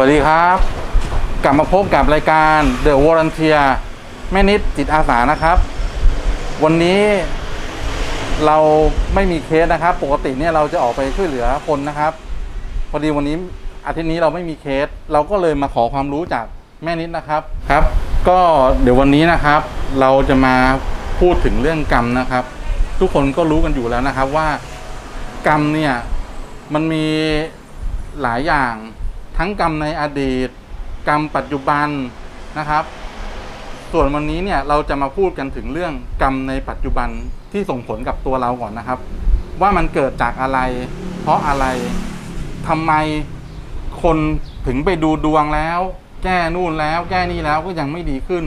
วัสดีครับ กลับมาพบกับรายการ The Volunteer แม่นิดจิตอาสานะครับ วันนี้เราไม่มีเคสนะครับ ปกติเนี่ยเราจะออกไปช่วยเหลือคนนะครับ พอดีวันนี้อาทิตย์นี้เราไม่มีเคส เราก็เลยมาขอความรู้จากแม่นิดนะครับครับ ก็เดี๋ยววันนี้นะครับ เราจะมาพูดถึงเรื่องกรรมนะครับ ทุกคนก็รู้กันอยู่แล้วนะครับว่ากรรมเนี่ยมันมีหลายอย่าง ทั้งกรรมในอดีต กรรมปัจจุบันนะครับ ส่วนวันนี้เนี่ยเราจะมาพูดกันถึงเรื่องกรรมในปัจจุบันที่ส่งผลกับตัวเราก่อนนะครับ ว่ามันเกิดจากอะไร เพราะอะไรทำไมคนถึงไปดูดวงแล้ว แก้นู่นแล้ว แก้นี่แล้วก็ยังไม่ดีขึ้น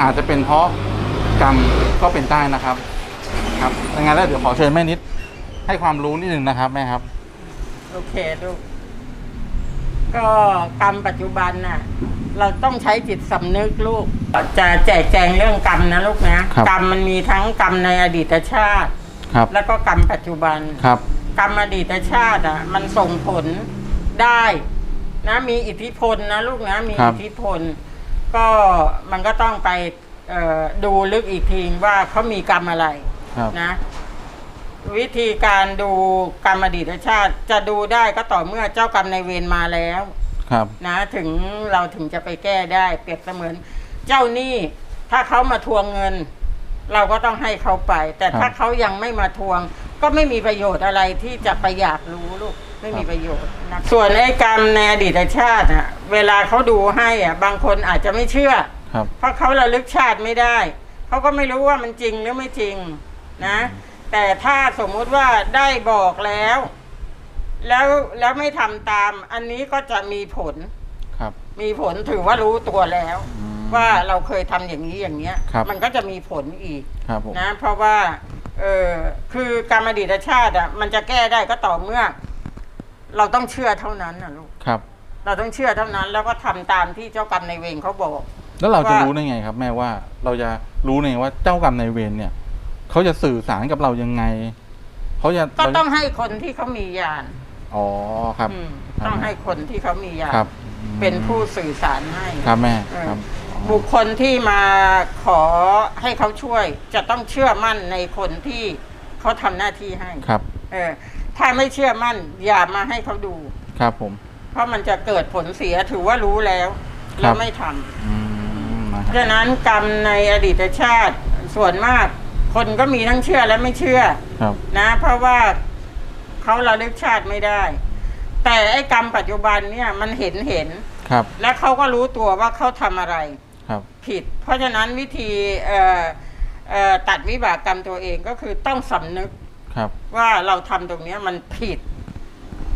อาจจะเป็นเพราะกรรมก็เป็นได้นะครับ ครับยังไงแล้วเดี๋ยวขอเชิญแม่นิดให้ความรู้นิดหนึ่งนะครับแม่ครับ โอเคลูก ก็กรรมปัจจุบันน่ะ เราต้องใช้จิตสำนึกลูก จะแจกแจงเรื่องกรรมนะลูกนะ ครับกรรมมันมีทั้งกรรมในอดีตชาติ ครับ แล้วก็กรรมปัจจุบัน ครับ กรรมอดีตชาติอะ มันส่งผลได้นะมีอิทธิพลนะลูกนะมีครับ อิทธิพล ก็มันก็ต้องไปเอ่อดูลึกอีกทีว่าเขามีกรรมอะไรครับ นะ วิธีการดูกรรมอดีตชาติ จะดูได้ก็ต่อเมื่อเจ้ากรรมในายเวรมาแล้วครับ นะถึงเราถึงจะไปแก้ได้ เปรียบเสมือน เจ้าหนี้ถ้าเขามาทวงเงิน เราก็ต้องให้เขาไป แต่ครับ ถ้าเขายังไม่มาทวง ก็ไม่มีประโยชน์อะไรที่จะไปอยากรู้ลูกไม่มีครับประโยชน์นะส่วนไอ้กรรมในอดีตชาติอะเวลาเขาดูให้อะบางคนอาจจะไม่เชื่อ ครับ เพราะเขาระลึกชาติไม่ได้ เขาก็ไม่รู้ว่ามันจริงหรือไม่จริงนะ แต่ถ้าสมมุติว่าได้บอกแล้ว แล้วแล้วไม่ทำตาม อันนี้ก็จะมีผล ครับ มีผลถือว่ารู้ตัวแล้ว อืมว่าเราเคยทำอย่างนี้อย่างเนี้ย ครับ มันก็จะมีผลอีก ครับผม นะเพราะว่าเออคือกรรมอดีตชาติอะมันจะแก้ได้ก็ต่อเมื่อ เราต้องเชื่อเท่านั้นนะลูกครับ เราต้องเชื่อเท่านั้น แล้วก็ทำตามที่เจ้ากรรมในายเวรเขาบอก แล้วเราจะว่ารู้ได้ไงครับ แม่ว่าเราจะรู้ได้ไงว่าเจ้ากรรมนายเวรเนี่ย เขาจะสื่อสารกับเรายังไงเขาจะก็ต้องให้คนที่เขามีญาณอ๋อครับ อืมครับต้องให้คนที่เขามีญาณครับเป็นผู้สื่อสารให้ครับแม่เออครับ บุคคลที่มาขอให้เขาช่วย จะต้องเชื่อมั่นในคนที่เขาทำหน้าที่ให้ครับ เออ ถ้าไม่เชื่อมั่น อย่ามาให้เขาดู ครับผม เพราะมันจะเกิดผลเสียถือว่ารู้แล้วครัแล้วบไม่ทำอืมนะคเพรับราะฉะนั้นกรรมในอดีตชาติส่วนมาก คนก็มีทั้งเชื่อและไม่เชื่อ ครับ นะ เพราะว่าเขาระลึกชาติไม่ได้ แต่ไอ้กรรมปัจจุบันเนี่ยมันเห็นเห็น ครับ และเขาก็รู้ตัวว่าเขาทำอะไร ครับ ผิด เพราะฉะนั้นวิธีเอ่อเอ่อตัดวิบากกรรมตัวเองก็คือต้องสำนึกครับ ว่าเราทำตรงเนี้ยมันผิด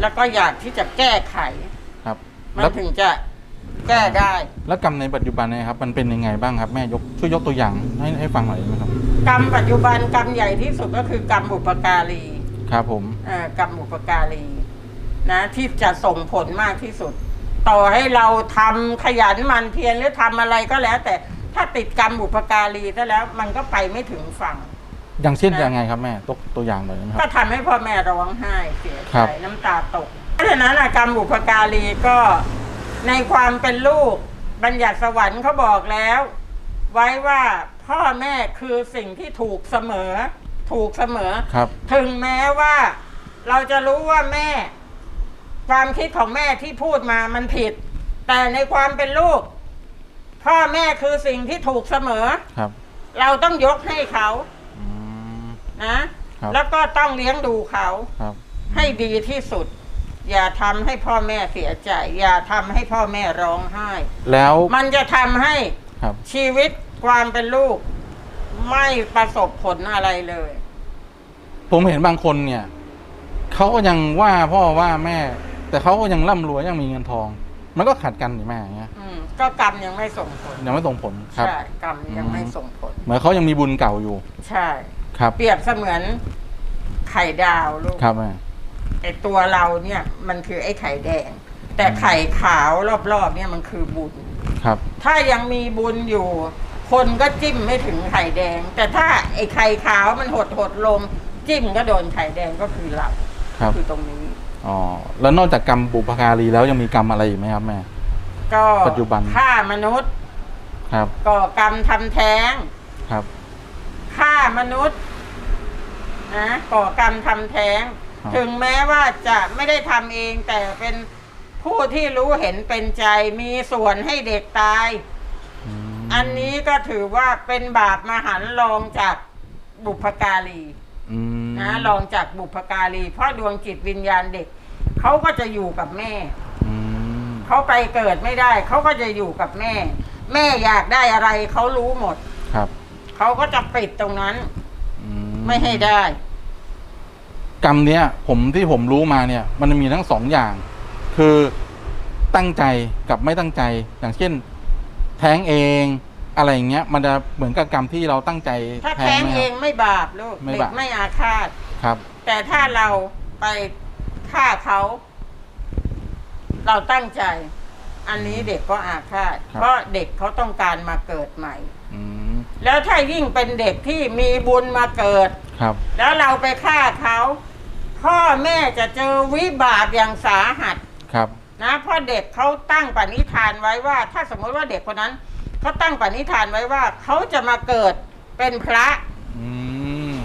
แล้วก็อยากที่จะแก้ไข ครับ มัแล้นวถึงจะแก้ได้ แล้วกรรมในปัจจุบันเนยครับ มันเป็นยังไงบ้างครับแม่ยกช่วยยกตัวอย่างให้ให้ฟังหน่อยได้ไหมครับ กรรมปัจจุบันกรรมใหญ่ที่สุดก็คือกรรมบุปการีครับผมเอ่อกรรมบุปการีนะที่จะส่งผลมากที่สุด ต่อให้เราทำขยันหมันเพียรหรือทำอะไรก็แล้ว แต่ถ้าติดกรรมบุปการีซะแล้วมันก็ไปไม่ถึงฝั่ง อย่างเช่นนะยังไงครับแม่ตัวตัวอย่างหน่อยได้ไหมคก็รับ ทำให้พ่อแม่ร้องไห้เสียครัใจบน้ำตาตก เพราะฉะนั้นอะกรรมบุพการีก็ในความเป็นลูก บัญญัติสวรรค์เขาบอกแล้ว ไว้ว่า พ่อแม่คือสิ่งที่ถูกเสมอ ถูกเสมอ ครับ ถึงแม้ว่า เราจะรู้ว่าแม่ ความคิดของแม่ที่พูดมามันผิด แต่ในความเป็นลูก พ่อแม่คือสิ่งที่ถูกเสมอ ครับ เราต้องยกให้เขาอืม นะ ครับ แล้วก็ต้องเลี้ยงดูเขา ครับ ให้ดีที่สุด อย่าทำให้พ่อแม่เสียใจ อย่าทำให้พ่อแม่ร้องไห้ แล้วมันจะทำให้ครับ ชีวิต ความเป็นลูก ไม่ประสบผลอะไรเลย ผมเห็นบางคนเนี่ยเขาก็ยังว่าพ่อว่าแม่ แต่เขาก็ยังร่ำรวยยังมีเงินทอง มันก็ขัดกันนี่แม่อย่างเงี้ยอืม ก็กรรมยังไม่ส่งผลยังไม่ส่งผลครับ ใช่กรรมยังไม่ส่งผล เหมือนเขายังมีบุญเก่าอยู่ ใช่ ครับเปรียบเสมือนไข่ดาวลูกครับแม่ไอตัวเราเนี่ย มันคือไอ้ไข่แดง แต่ไข่ขาวรอบๆเนี่ยมันคือบุญ ครับ ถ้ายังมีบุญอยู่ คนก็จิ้มไม่ถึงไข่แดง แต่ถ้าไอ้ไข่ขาวมันหดหดลง จิ้มก็โดนไข่แดงก็คือเราครับ คือตรงนี้ อ๋อแล้วนอกจากกรรมบุพการีแล้วยังมีกรรมอะไรอีกไหมครับแม่ ก็ปัจจุบัน ฆ่ามนุษย์ครับ ก่อกรรมทำแท้งครับ ฆ่ามนุษย์นะก่อกรรมทำแท้ง ครับ ถึงแม้ว่าจะไม่ได้ทำเองแต่เป็นผู้ที่รู้เห็นเป็นใจมีส่วนให้เด็กตาย อืมอันนี้ก็ถือว่าเป็นบาปมหันต์รองจากบุพการีอืมนะรองจากบุพการี เพราะดวงจิตวิญญาณเด็กเขาก็จะอยู่กับแม่ อืมเขาไปเกิดไม่ได้ เขาก็จะอยู่กับแม่ แม่อยากได้อะไรเขารู้หมด ครับเขาก็จะปิดตรงนั้นอืไม่ให้ได้ กรรมเนี้ย ผมที่ผมรู้มาเนี่ย มันมีทั้งสองอย่าง คือตั้งใจกับไม่ตั้งใจ อย่างเช่น แท้งเองอะไรอย่างเงี้ยมันจะเหมือนกับกรรมที่เราตั้งใจถ้าแท้แท้งงไหมเอคงรับไม่บาปลูกไม่เด็บาปกไม่อาฆาตครับ แต่ถ้าเราไปฆ่าเขา เราตั้งใจ อันนี้เด็กก็อาฆาตครับเพราะเด็กเขาต้องการมาเกิดใหม่อืมแล้วถ้ายิ่งเป็นเด็กที่มีบุญมาเกิดครับ แล้วเราไปฆ่าเขา พ่อแม่จะเจอวิบากอย่างสาหัสครับ นะเพราะเด็กเขาตั้งปณิธานไว้ว่า ถ้าสมมติว่าเด็กคนนั้นเขาตั้งปณิธานไว้ว่าเขาจะมาเกิดเป็นพระอืม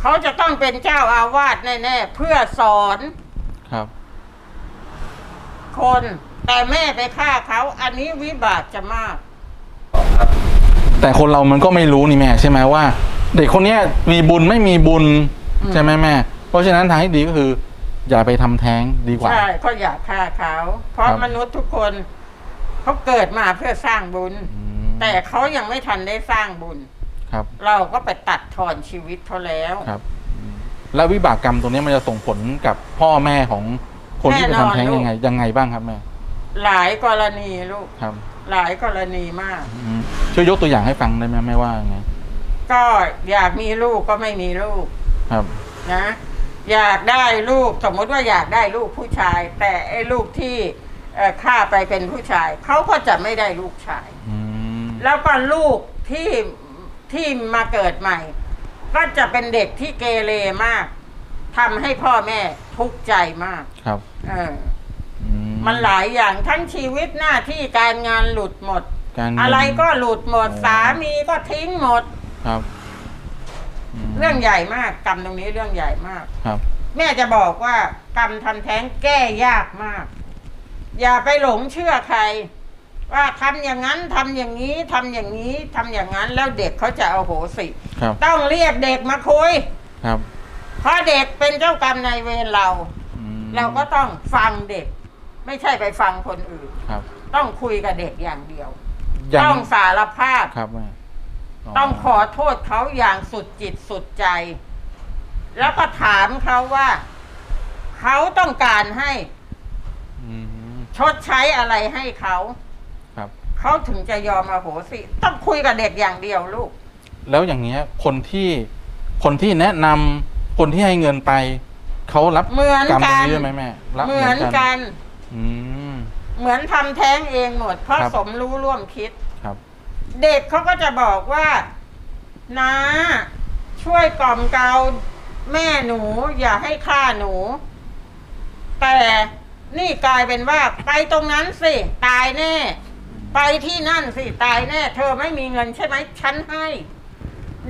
เขาจะต้องเป็นเจ้าอาวาสแน่ๆเพื่อสอนครับ คนแต่แม่ไปฆ่าเขาอันนี้วิบากจะมาก แต่คนเรามันก็ไม่รู้นี่แม่ใช่ไหมว่า เด็กคนเนี้ยมีบุญไม่มีบุญอืมใช่ไหมแม่ เพราะฉะนั้นทางที่ดีก็คือ อย่าไปทำแท้งดีกว่า ใช่เขาอยากฆ่าเขา เพราะครับ มนุษย์ทุกคนเขาเกิดมาเพื่อสร้างบุญ อืมแต่เขายังไม่ทันได้สร้างบุญ ครับเราก็ไปตัดทอนชีวิตเขาแล้วครับอืมแล้ววิบากกรรมตรงนี้มันจะส่งผลกับพ่อแม่ของคนที่ไปแน่นอนทำแท้งลูกยังไง ยังไงบ้างครับแม่หลายกรณีลูก ครับหลายกรณีมาก อืมช่วยยกตัวอย่างให้ฟังได้ไหมแม่ว่าไงก็อยากมีลูกก็ไม่มีลูกครับ นะ อยากได้ลูกสมมติว่าอยากได้ลูกผู้ชาย แต่ไอ้ลูกที่เอ่อฆ่าไปเป็นผู้ชายเขาก็จะไม่ได้ลูกชายอืมแล้วก็ลูกที่ที่มาเกิดใหม่ ก็จะเป็นเด็กที่เกเรมากทำให้พ่อแม่ทุกข์ใจมาก ครับ เอออืมันหลายอย่างทั้งชีวิตหน้าที่การงานหลุดหมดการเงินอะไรก็หลุดหมดอ๋อสามีก็ทิ้งหมด ครับม เรื่องใหญ่มากกรรมตรงนี้เรื่องใหญ่มาก ครับ แม่จะบอกว่ากรรมทำแท้งแก้ยากมาก อย่าไปหลงเชื่อใคร ว่าทำอย่างนั้นทำอย่างนี้ทำอย่างนี้ทำอย่างนั้น แล้วเด็กเขาจะเอาโหสิ ครับ ต้องเรียกเด็กมาคุย ครับเพราะเด็กเป็นเจ้ากรรมนายเวรเรา อืมเราก็ต้องฟังเด็ก ไม่ใช่ไปฟังคนอื่น ครับ ต้องคุยกับเด็กอย่างเดียวยังต้องสารภาพ ครับแม่ ต้องขอโทษเขาอย่างสุดจิตสุดใจ แล้วก็ถามเขาว่า เขาต้องการให้อืมชดใช้อะไรให้เขาครับ เขาถึงจะยอมมาโหสิ ต้องคุยกับเด็กอย่างเดียวลูก แล้วอย่างเงี้ย คนที่คนที่แนะนำคนที่ให้เงินไปเขารับเหมือนกรรมตรกังนนี้ด้วยไหมแม่รับเหมือนกัน อืม เหมือนทำแท้งเองหมด เพราะครับ สมรู้ร่วมคิดครับ เด็กเขาก็จะบอกว่านะช่วยกล่อมเกลาแม่หนู อย่าให้ฆ่าหนู แต่นี่กลายเป็นว่า ไปตรงนั้นสิ ตายแน่ ไปที่นั่นสิตายแน่ เธอไม่มีเงินใช่ไหมฉันให้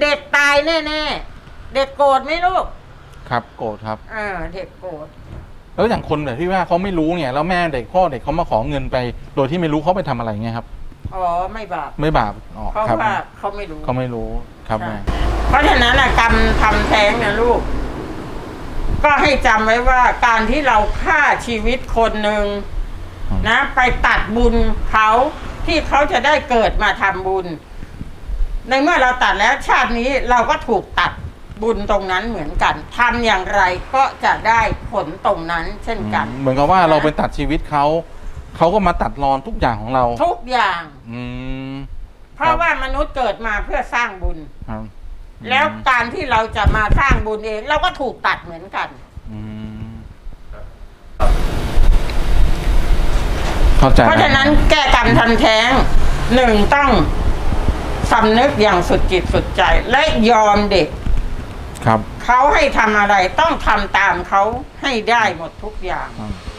เด็กตายแน่ๆเด็กโกรธไหมลูก ครับโกรธครับ เออเด็กโกรธแล้วอย่างคนแบบที่ว่าเขาไม่รู้เนี่ยแล้วแม่เด็กพ่อเด็กเขามาขอเงินไป โดยที่ไม่รู้เขาไปทำอะไรเงี้ยครับ อ๋อไม่บาปไม่บาปอ๋อเพราะครับว่าเขาไม่รู้เขาไม่รู้ครับแม่ เพราะฉะนั้นนะกรรมทำแท้งเนี่ยลูก ก็ให้จำไว้ว่าการที่เราฆ่าชีวิตคนหนึ่งอืม นะ ไปตัดบุญเขาที่เขาจะได้เกิดมาทำบุญ ในเมื่อเราตัดแล้วชาตินี้เราก็ถูกตัดบุญตรงนั้นเหมือนกันทำอย่างไรก็จะได้ผลตรงนั้นเช่นกัน เหมือนกับว่าเราไปตัดชีวิตเขา เขาก็มาตัดรอนทุกอย่างของเรา ทุกอย่าง อืมเพราะว่ามนุษย์เกิดมาเพื่อสร้างบุญ ครับแล้วการที่เราจะมาสร้างบุญเอง เราก็ถูกตัดเหมือนกัน อืมเข้าใจเพราะฉะนั้นแก้กรรมทำแท้งหนึ่งต้องสำนึกอย่างสุดจิตสุดใจ และยอมเด็ก ครับ เขาให้ทำอะไรต้องทำตามเขาให้ได้หมดทุกอย่างอืมอืม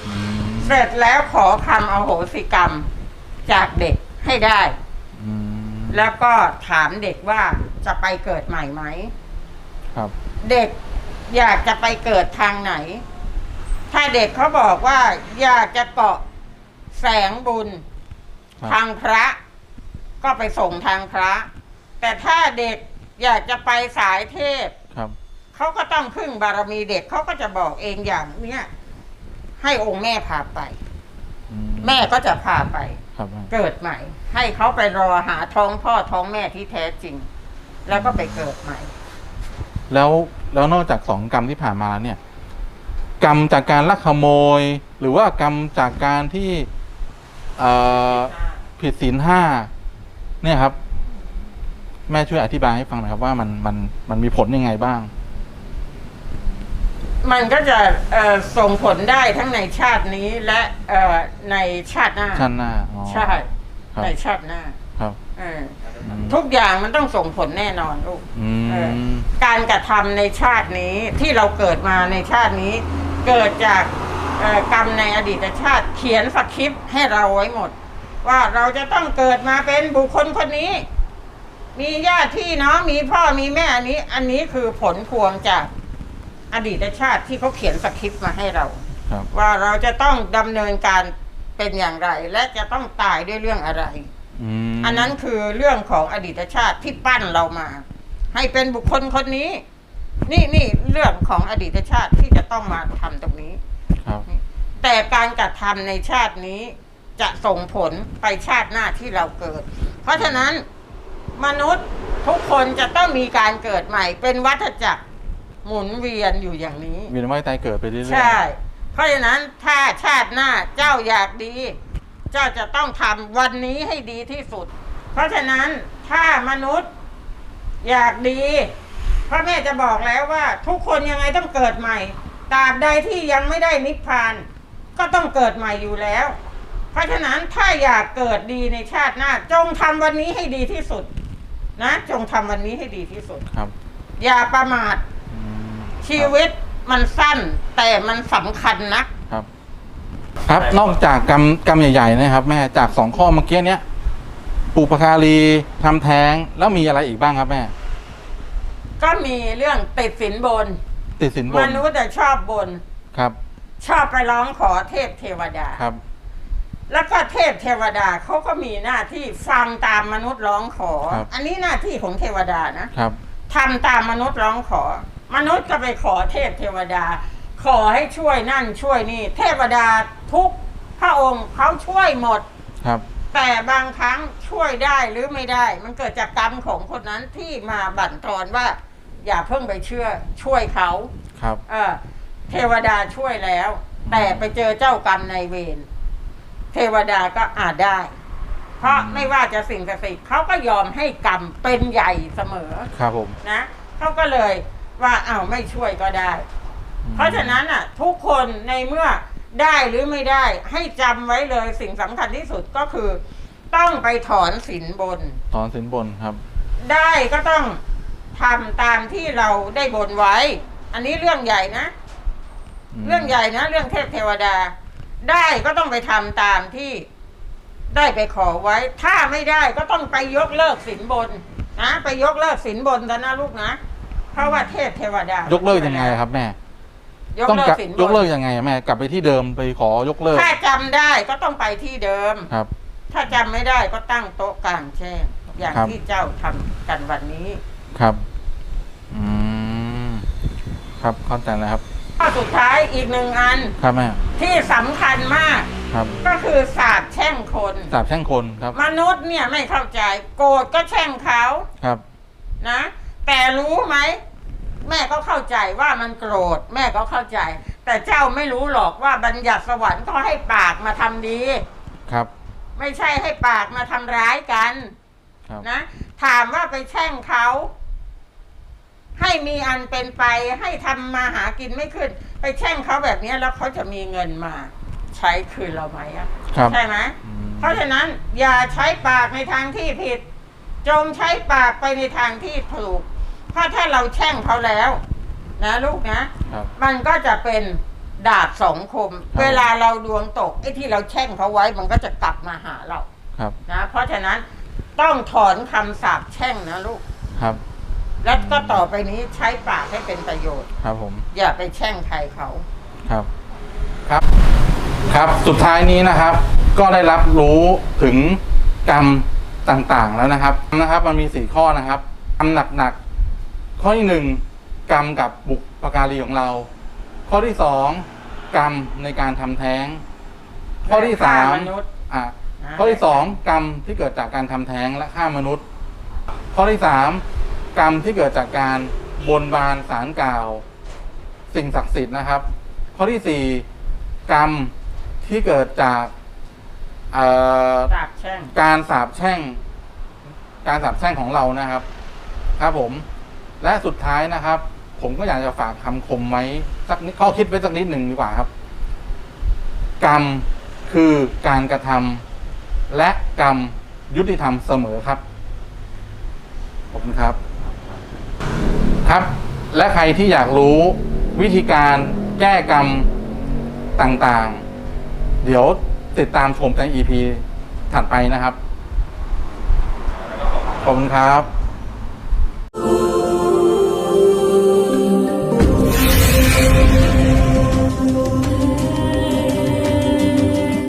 เสร็จแล้วขอคำอโหสิกรรมจากเด็กให้ได้ อืมแล้วก็ถามเด็กว่าจะไปเกิดใหม่ไหม ครับ เด็กอยากจะไปเกิดทางไหน ถ้าเด็กเขาบอกว่า อยากจะเกาะแสงบุญ ครับ ทางพระ ก็ไปส่งทางพระ แต่ถ้าเด็กอยากจะไปสายเทพ ครับ เขาก็ต้องพึ่งบารมีเด็กเขาก็จะบอกเองอย่างเนี้ย ให้องค์แม่พาไป อืแม่ก็จะพาไป ครับเกิดใหม่ ให้เขาไปรอหาท้องพ่อท้องแม่ที่แท้จริง แล้วก็ไปเกิดใหม่ แล้วแล้วนอกจากสองกรรมที่ผ่านมาเนี่ย กรรมจากการลักขโมย หรือว่ากรรมจากการที่เอ่อผิดศีลห้าเนี่ยครับ แม่ช่วยอธิบายให้ฟังหน่อยครับว่ามันมันมันมีผลยังไงบ้าง มันก็จะเอ่อส่งผลได้ทั้งในชาตินี้และเอ่อในชาติหน้าชาติหน้าอ๋อ ใช่ ครับ ในชาติหน้าครับเอออืมทุกอย่างมันต้องส่งผลแน่นอนลูก อืเออ มการกระทำในชาตินี้ที่เราเกิดมาในชาตินี้ เกิดจากเอ่อกรรมในอดีตชาติเขียนสคริปต์ให้เราไว้หมด ว่าเราจะต้องเกิดมาเป็นบุคคลคนนี้ มีญาติพี่น้องมีพ่อมีแม่อันนี้ อันนี้คือผลพวงจาก อดีตชาติที่เขาเขียนสคริปต์มาให้เรา ครับ ว่าเราจะต้องดำเนินการเป็นอย่างไร และจะต้องตายด้วยเรื่องอะไร อืมอันนั้นคือเรื่องของอดีตชาติที่ปั้นเรามา ให้เป็นบุคคลคนนี้ นี่นี่เรื่องของอดีตชาติที่จะต้องมาทำตรงนี้ ครับ แต่การกระทำในชาตินี้จะส่งผลไปชาติหน้าที่เราเกิด เพราะฉะนั้นมนุษย์ทุกคนจะต้องมีการเกิดใหม่ เป็นวัฏจักร หมุนเวียนอยู่อย่างนี้ เวียนว่ายตายเกิดไปเรื่อยๆ ใช่ เพราะฉะนั้นถ้าชาติหน้าเจ้าอยากดี เจ้าจะต้องทำวันนี้ให้ดีที่สุด เพราะฉะนั้นถ้ามนุษย์อยากดีพระแม่จะบอกแล้วว่า ทุกคนยังไงต้องเกิดใหม่ตราบใดที่ยังไม่ได้นิพพาน ก็ต้องเกิดใหม่อยู่แล้ว เพราะฉะนั้นถ้าอยากเกิดดีในชาติหน้า จงทำวันนี้ให้ดีที่สุด นะ จงทำวันนี้ให้ดีที่สุดครับ อย่าประมาทอืม ชีวิตมันสั้นแต่มันสำคัญนะ ครับ ครับนอกจากกรรมกรรมใหญ่ๆนะครับ แม่จากสองข้อเมื่อกี้เนี้ยปุปการีทำแท้งแล้วมีอะไรอีกบ้างครับแม่ ก็มีเรื่องติดสินบน ติดสินบมนนุษย์แต่ชอบบน ครับ ชอบไปร้องขอเทพเทวดา ครับ แล้วก็เทพเทวดาเขาก็มีหน้าที่ฟังตามมนุษย์ร้องขอ ครับ อันนี้หน้าที่ของเทวดานะครับ ทำตามมนุษย์ร้องขอ มนุษย์ก็ไปขอเทพเทวดา ขอให้ช่วยนั่นช่วยนี่ เทวดาทุกพระองค์เขาช่วยหมดครับ แต่บางครั้งช่วยได้หรือไม่ได้ มันเกิดจากกรรมของคนนั้นที่มาบั่นทอนว่า อย่าเพิ่งไปเชื่อช่วยเขาครับเออเทวดาช่วยแล้ว แต่ไปเจอเจ้ากรรมในายเวรเทวดาก็อาจได้ เพราะไม่ว่าจะสิ่งศักดิ์สิทธิ์เขาก็ยอมให้กรรมเป็นใหญ่เสมอ ครับผมนะเขาก็เลย ว่าอ้าวไม่ช่วยก็ได้อืมเพราะฉะนั้นอะ ทุกคนในเมื่อได้หรือไม่ได้ ให้จำไว้เลยสิ่งสำคัญที่สุดก็คือ ต้องไปถอนสินบน ถอนสินบนครับ ได้ก็ต้องทำตามที่เราได้บนไว้ อันนี้เรื่องใหญ่นะ มเรื่องใหญ่นะ เรื่องเทพเทวดา ได้ก็ต้องไปทำตามที่ได้ไปขอไว้ ถ้าไม่ได้ก็ต้องไปยกเลิกสินบนนะไปยกเลิกสินบนซะนะลูกนะ เพราะว่าเทพเทวดายยกเลิกยังไงครับแม่ยกต้องเลิกกะสินบนยกเลิกยังไงแม่กลับไปที่เดิมไปขอยกเลิกถ้าจำได้ก็ต้องไปที่เดิม ครับ ถ้าจำไม่ได้ก็ตั้งโต๊ะกลางแจ้ง อย่างครับ ที่เจ้าทำกันวันนี้ครับอืมครับเข้าใจแล้วครับ ข้อสุดท้ายอีกหนึ่งอันครับแม่ที่สำคัญมากครับก็คือสาบแช่งคน สาบแช่งคนครับมนุษย์เนี่ยไม่เข้าใจ โกรธก็แช่งเขาครับ นะ แต่รู้ไหมแม่ก็เข้าใจว่ามันโกรธ แม่ก็เข้าใจ แต่เจ้าไม่รู้หรอกว่าบัญญัติสวรรค์ก็ให้ปากมาทำดี ครับ ไม่ใช่ให้ปากมาทำร้ายกันครับ นะถามว่าไปแช่งเขาให้มีอันเป็นไปให้ทำมาหากินไม่ขึ้น ไปแช่งเขาแบบนี้แล้วเขาจะมีเงินมา ใช้คืนเราไหมอะครับ ใช่ไหม อืม เพราะฉะนั้นอย่าใช้ปากในทางที่ผิด จงใช้ปากไปในทางที่ถูก เพราะถ้าเราแช่งเขาแล้ว นะลูกนะ ครับมันก็จะเป็นดาบสองคมครับเวลาเราดวงตกไอ้ที่เราแช่งเขาไว้ มันก็จะกลับมาหาเราครับนะเพราะฉะนั้นต้องถอนคำสาปแช่งนะลูก ครับแล้วก็ต่อไปนี้ใช้ปากให้เป็นประโยชน์ ครับผมอย่าไปแช่งใครเขา ครับครับ ครับสุดท้ายนี้นะครับ ก็ได้รับรู้ถึงกรรมต่างๆแล้วนะครับนะครับ มันมีสี่ข้อนะครับกรรมหนักๆ ข้อที่หนึ่งกรรมกับบุปการีของเรา ข้อที่สองกรรมในการทำแท้ง ข้อที่สามฆ่ามนุษย์อะอ่าข้อที่สองกรรมที่เกิดจากการทำแท้งและฆ่ามนุษย์ ข้อที่สามกรรมที่เกิดจากการบนบานสารกล่าว สิ่งศักดิ์สิทธิ์นะครับ ข้อที่สี่กรรมที่เกิดจากเอ่อสาบแช่งการสาบแช่ง การสาบแช่งของเรานะครับ ครับผม และสุดท้ายนะครับ ผมก็อยากจะฝากคำคมไว้สักนิดข้อคิดไว้สักนิดหนึ่งดีกว่าครับ กรรมคือการกระทำและกรรมยุติธรรมเสมอครับขอบคุณครับ ครับ และใครที่อยากรู้วิธีการแก้กรรมต่างๆ เดี๋ยวติดตามชมใน EP ถัดไปนะครับ ขอบคุณครับ